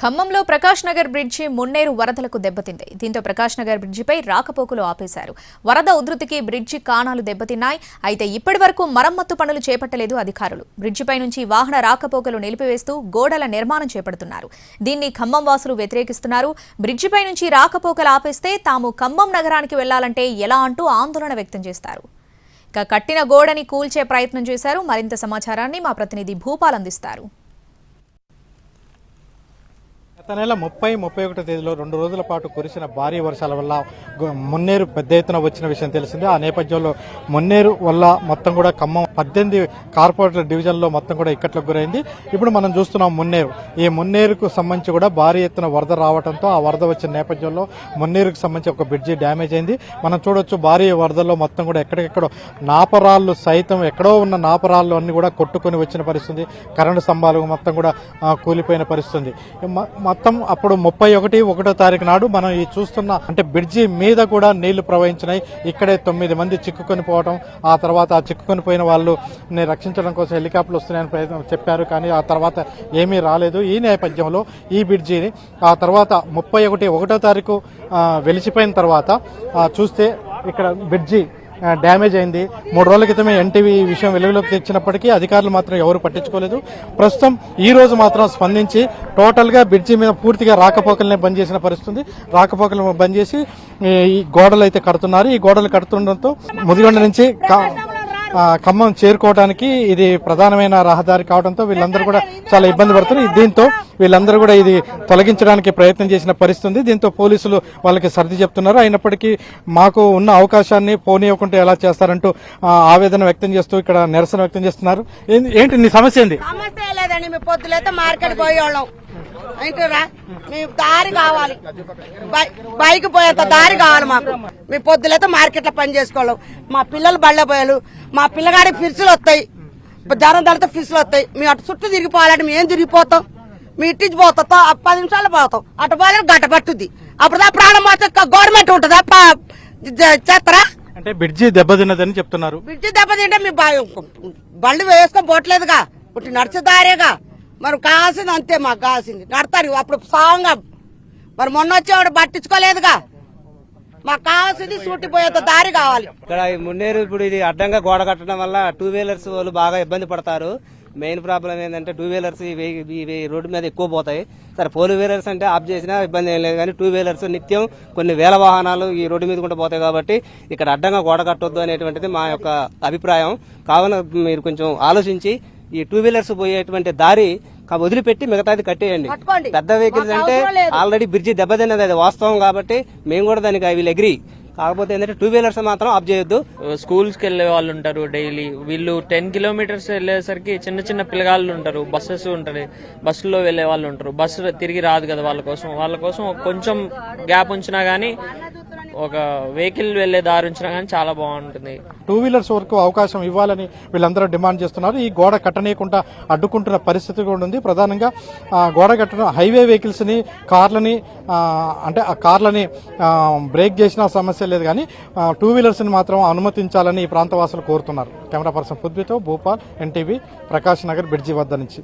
ఖమ్మంలో ప్రకాష్ నగర్ బ్రిడ్జి మున్నేరు వరదలకు దెబ్బతింది. దీంతో ప్రకాష్ నగర్ బ్రిడ్జిపై రాకపోకలు ఆపేశారు. వరద ఉధృతికి బ్రిడ్జి కాణాలు దెబ్బతిన్నాయి. అయితే ఇప్పటి వరకు మరమ్మత్తు పనులు చేపట్టలేదు అధికారులు. బ్రిడ్జిపై నుంచి వాహన రాకపోకలు నిలిపివేస్తూ గోడల నిర్మాణం చేపడుతున్నారు. దీన్ని ఖమ్మం వాసులు వ్యతిరేకిస్తున్నారు. బ్రిడ్జిపై నుంచి రాకపోకలు ఆపేస్తే తాము ఖమ్మం నగరానికి వెళ్ళాలంటే ఎలా అంటూ ఆందోళన వ్యక్తం చేస్తారు. ఇక కట్టిన గోడని కూల్చే ప్రయత్నం చేశారు. మరింత సమాచారాన్ని మా ప్రతినిధి భూపాల్ అందిస్తారు. గత నెల ముప్పై ముప్పై ఒకటో తేదీలో రెండు రోజుల పాటు కురిసిన భారీ వర్షాల వల్ల మున్నేరు పెద్ద ఎత్తున వచ్చిన విషయం తెలిసిందే. ఆ నేపథ్యంలో మున్నేరు వల్ల మొత్తం కూడా ఖమ్మం పద్దెనిమిది కార్పొరేటర్ డివిజన్లో మొత్తం కూడా ఇక్కట్లకు గురైంది. ఇప్పుడు మనం చూస్తున్నాం మున్నేరు. ఈ మున్నేరుకు సంబంధించి కూడా భారీ ఎత్తున వరద రావడంతో ఆ వరద వచ్చిన నేపథ్యంలో మున్నేరుకు సంబంధించి ఒక బ్రిడ్జి డ్యామేజ్ అయింది. మనం చూడొచ్చు భారీ వరదల్లో మొత్తం కూడా ఎక్కడెక్కడో నాపరాళ్ళు సైతం ఎక్కడో ఉన్న నాపరాళ్ళు అన్ని కూడా కొట్టుకొని వచ్చిన పరిస్థితి. కరెంటు స్తంభాలు మొత్తం కూడా కూలిపోయిన పరిస్థితి మొత్తం అప్పుడు ముప్పై ఒకటి ఒకటో తారీఖు నాడు మనం ఈ చూస్తున్న అంటే బ్రిడ్జి మీద కూడా నీళ్ళు ప్రవహించినాయి. ఇక్కడే తొమ్మిది మంది చిక్కుకొని పోవడం ఆ తర్వాత ఆ చిక్కుకొని పోయిన వాళ్ళు రక్షించడం కోసం హెలికాప్టర్లు వస్తున్నాయని ప్రయత్నం చెప్పారు. కానీ ఆ తర్వాత ఏమీ రాలేదు. ఈ నేపథ్యంలో ఈ బ్రిడ్జిని ఆ తర్వాత ముప్పై ఒకటి ఒకటో తారీఖు వెలిసిపోయిన తర్వాత చూస్తే ఇక్కడ బ్రిడ్జి డ్యామేజ్ అయింది. మూడు రోజుల క్రితమే ఎన్టీవీ విషయం వెలుగులోకి తెచ్చినప్పటికీ అధికారులు మాత్రం ఎవరు పట్టించుకోలేదు. ప్రస్తుతం ఈ రోజు మాత్రం స్పందించి టోటల్గా బ్రిడ్జి మీద పూర్తిగా రాకపోకలనే బంద్ చేసిన పరిస్థితుంది. రాకపోకలు బంద్ చేసి ఈ గోడలు అయితే కడుతున్నారు. ఈ గోడలు కడుతుండటంతో ముదిగొండ నుంచి ఖమ్మం చేరుకోవడానికి ఇది ప్రధానమైన రహదారి కావడంతో వీళ్ళందరూ కూడా చాలా ఇబ్బంది పడుతున్నారు. దీంతో వీళ్ళందరూ కూడా ఇది తొలగించడానికి ప్రయత్నం చేసిన పరిస్థితి ఉంది. దీంతో పోలీసులు వాళ్ళకి సర్ది చెప్తున్నారు. అయినప్పటికీ మాకు ఉన్న అవకాశాన్ని పోనీయకుంటే ఎలా చేస్తారంటూ ఆవేదన వ్యక్తం చేస్తూ ఇక్కడ నిరసన వ్యక్తం చేస్తున్నారు. ఏంటి నీ సమస్య ఏంది? సమస్య లేదండి. పొద్దులైతే మార్కెట్ పోయేవాళ్ళం. ఏంటరా మీ దారి కావాలి. బైక్ పోయేంత దారి కావాలి మాకు. మీ పొద్దులైతే మార్కెట్లో పని చేసుకోవాలి. మా పిల్లలు బళ్ళ పోయాలు మా పిల్లగాడికి ఫిర్సులు వస్తాయి. జనం దానితో ఫిర్సులు వస్తాయి. మేము అటు చుట్టూ తిరిగిపోవాలంటే మేము తిరిగిపోతాం? మీ ఇంటికి పోతాం. తో- పది నిమిషాలు పోతాం. అటు పోలే గంట పట్టుద్ది. అప్పుడు దా ప్రాణం పోతే గవర్నమెంట్ ఉంటుందా? చేస్తారా? అంటే బ్రిడ్జి దెబ్బతిన్నదని చెప్తున్నారు. బ్రిడ్జి దెబ్బతింటే మీ బ- బండి వేసుకొని పోవట్లేదుగా. ఇప్పుడు నడిచే దారేగా. మరి కాసింది అంతే మాకు కాసింది. నడతారు అప్పుడు సాంగా మరి మొన్న వచ్చేవాడు పట్టించుకోలేదుగా. మాకు కావాల్సింది సూటిపోయేంత దారి కావాలి. ఇక్కడ మున్నేరు ఇప్పుడు ఇది అడ్డంగా గోడ కట్టడం వల్ల టూ వీలర్స్ వాళ్ళు బాగా ఇబ్బంది పడతారు. మెయిన్ ప్రాబ్లం ఏంటంటే టూ వీలర్స్ ఇవి రోడ్డు మీద ఎక్కువ పోతాయి. సరే ఫోర్ వీలర్స్ అంటే ఆఫ్ చేసినా ఇబ్బంది ఏం లేదు. కానీ టూ వీలర్స్ నిత్యం కొన్ని వేల వాహనాలు ఈ రోడ్డు మీద కూడా పోతాయి కాబట్టి ఇక్కడ అడ్డంగా గోడ కట్టొద్దు అనేటువంటిది మా యొక్క అభిప్రాయం. కావున మీరు కొంచెం ఆలోచించి ఈ టూ వీలర్స్ పోయేటువంటి దారి వదిలిపెట్టి మిగతాది కట్టేయండి. పెద్ద వెహికల్స్ అంటే. ఆల్రెడీ బ్రిడ్జి దెబ్బతిన్నది అది వాస్తవం కాబట్టి మేము కూడా దానికి ఐ విల్ అగ్రి కాకపోతే ఏంటంటే టూ వీలర్స్ మాత్రం ఆఫ్ చేయొద్దు. స్కూల్స్కి వెళ్ళే వాళ్ళు ఉంటారు డైలీ వీళ్ళు టెన్ కిలోమీటర్స్ వెళ్ళేసరికి చిన్న చిన్న పిల్లగాళ్ళు ఉంటారు బస్సెస్ ఉంటుంది. బస్సులో వెళ్ళే వాళ్ళు ఉంటారు. బస్సు తిరిగి రాదు కదా వాళ్ళ కోసం. వాళ్ళ కోసం కొంచెం గ్యాప్ ఉంచినా గానీ ఒక వెహికల్ వెళ్ళే దారి ఉంచినా కానీ చాలా బాగుంటుంది. టూ వీలర్స్ వరకు అవకాశం ఇవ్వాలని వీళ్ళందరూ డిమాండ్ చేస్తున్నారు. ఈ గోడ కట్టనీయకుండా అడ్డుకుంటున్న పరిస్థితి కూడా ఉంది. ప్రధానంగా గోడ కట్టడం హైవే వెహికల్స్ని కార్లని అంటే ఆ కార్లని బ్రేక్ చేసిన సమస్య లేదు కానీ టూ వీలర్స్ని మాత్రం అనుమతించాలని ఈ ప్రాంతవాసులు కోరుతున్నారు. కెమెరా పర్సన్ పృథ్వీతో భూపాల్ ఎన్టీవీ ప్రకాష్ నగర్ బ్రిడ్జి వద్ద నుంచి.